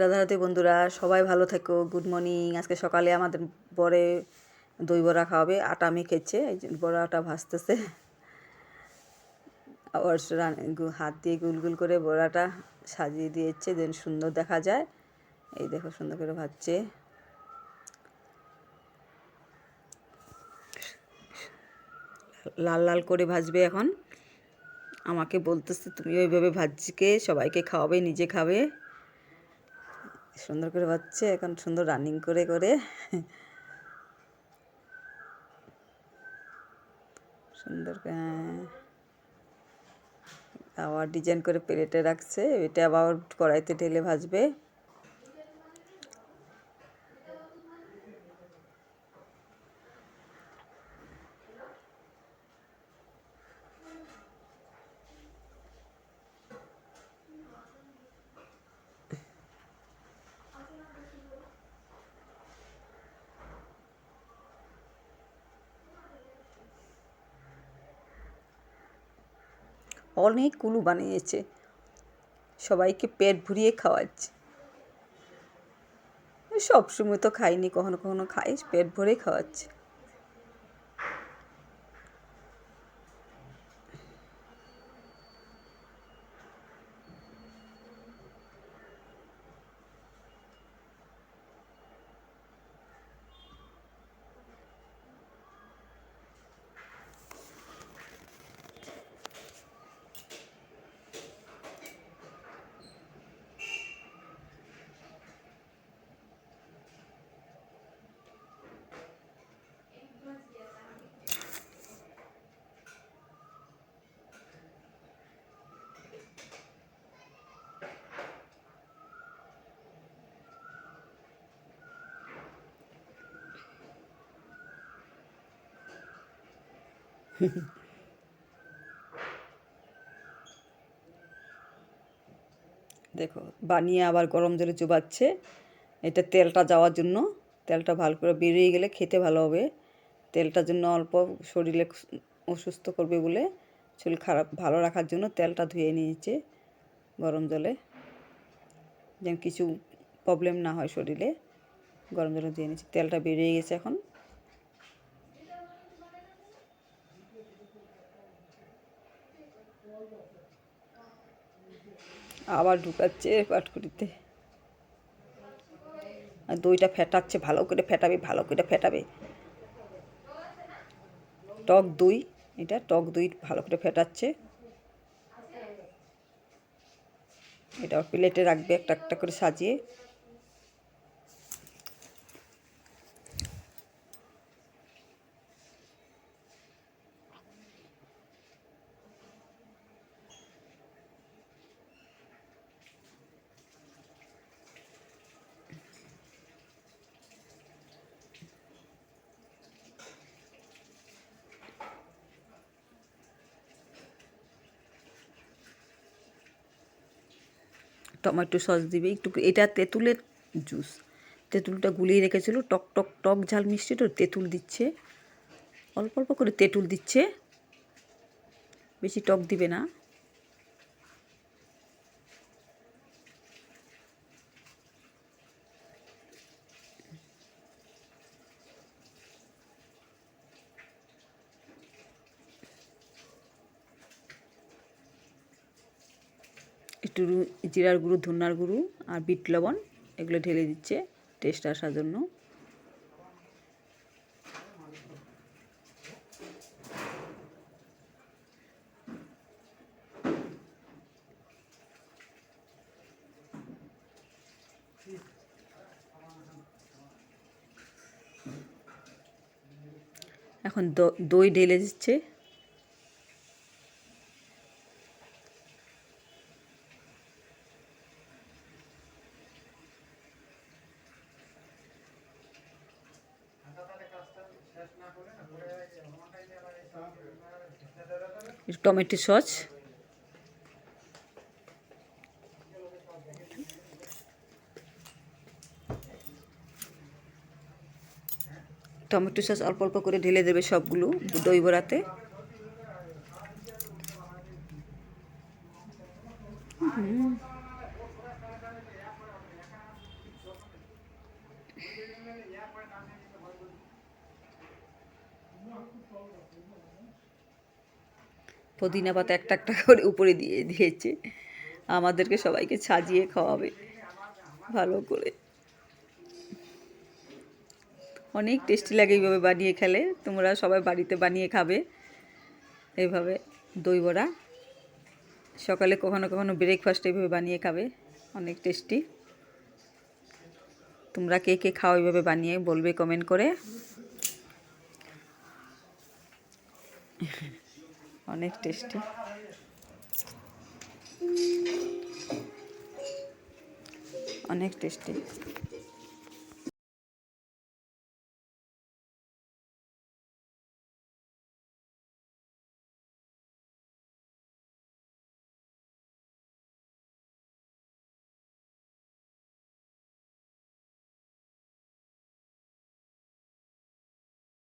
রাধারাধি বন্ধুরা, সবাই ভালো থেকো। গুড মর্নিং আজকে সকালে আমাদের বরে দই বড়া খাওয়াবে, আটা মেখেছে বড়াটা ভাজতেছে। আবার হাত দিয়ে গুল গুল করে বড়াটা সাজিয়ে দিয়েছে যেন সুন্দর দেখা যায়। এই দেখো সুন্দর করে ভাজছে। লাল লাল করে ভাজবে এখন। আমাকে বলতেছে, তুমি ওইভাবে ভাজকে, সবাইকে খাওয়াবে, নিজে খাবে। সুন্দর করে ভাজছে এখন সুন্দর রানিং করে করে সুন্দর হ্যাঁ। আবার ডিজাইন করে প্লেটে রাখছে, এটা আবার কড়াইতে ঢেলে ভাজবে অনেক কুলু বানিয়েছে। সবাইকে পেট ভরিয়ে খাওয়াচ্ছে। সবসময় তো খাইনি, কখনো কখনো খাই, পেট ভরে খাওয়াচ্ছে। দেখো, বানিয়ে আবার গরম জলে চুবাচ্ছে। এটা তেলটা যাওয়ার জন্য, তেলটা ভালো করে বেরিয়ে গেলে খেতে ভালো হবে। তেলটার জন্য অল্প শরীরে অসুস্থ করবে বলে শরীর খারাপ, ভালো রাখার জন্য তেলটা ধুয়ে নিয়েছে গরম জলে। যেন কিছু প্রবলেম না হয় শরীরে, গরম জলে ধুয়ে নিয়েছে। তেলটা বেরিয়ে গেছে এখন। আবার ঢুকাচ্ছে পাটকুড়িতে আর দইটা ফেটাচ্ছে, ভালো করে ফেটাবে, ভালো করে ফেটাবে। টক দই, এটা টক দই ভালো করে ফেটাচ্ছে। এটা প্লেটে রাখবে একটা একটা করে সাজিয়ে। টমেটো সস দিবে, একটু এটা তেঁতুলের জুস তেঁতুলটা গুলিয়ে রেখেছিল, টক টক টক ঝাল মিষ্টি, তো তেঁতুল দিচ্ছে। অল্প অল্প করে তেঁতুল দিচ্ছে। বেশি টক দিবে না। একটু জিরার গুঁড়ো, ধনার গুঁড়ো আর বিট লবণ এগুলো ঢেলে দিচ্ছে টেস্ট আসার জন্য। এখন দই ঢেলে দিচ্ছে। Tomato sauce. টমেটো সস অল্প অল্প করে ঢেলে দেবে সবগুলো দই বড়াতে হুম পুদিনা পাতা একটা একটা করে উপরে দিয়ে দিয়েছে। আমাদেরকে সবাইকে সাজিয়ে খাওয়াবে। ভালো করে। অনেক টেস্টি লাগে এইভাবে বানিয়ে খেলে। তোমরা সবাই বাড়িতে বানিয়ে খাবে। এইভাবে দই বড়া। সকালে কখনো কখনো ব্রেকফাস্ট এইভাবে বানিয়ে খাবে। অনেক টেস্টি। তোমরা কে কে খাও এইভাবে বানিয়ে বলবে কমেন্ট করে। অনেক টেস্টি। অনেক টেস্টি।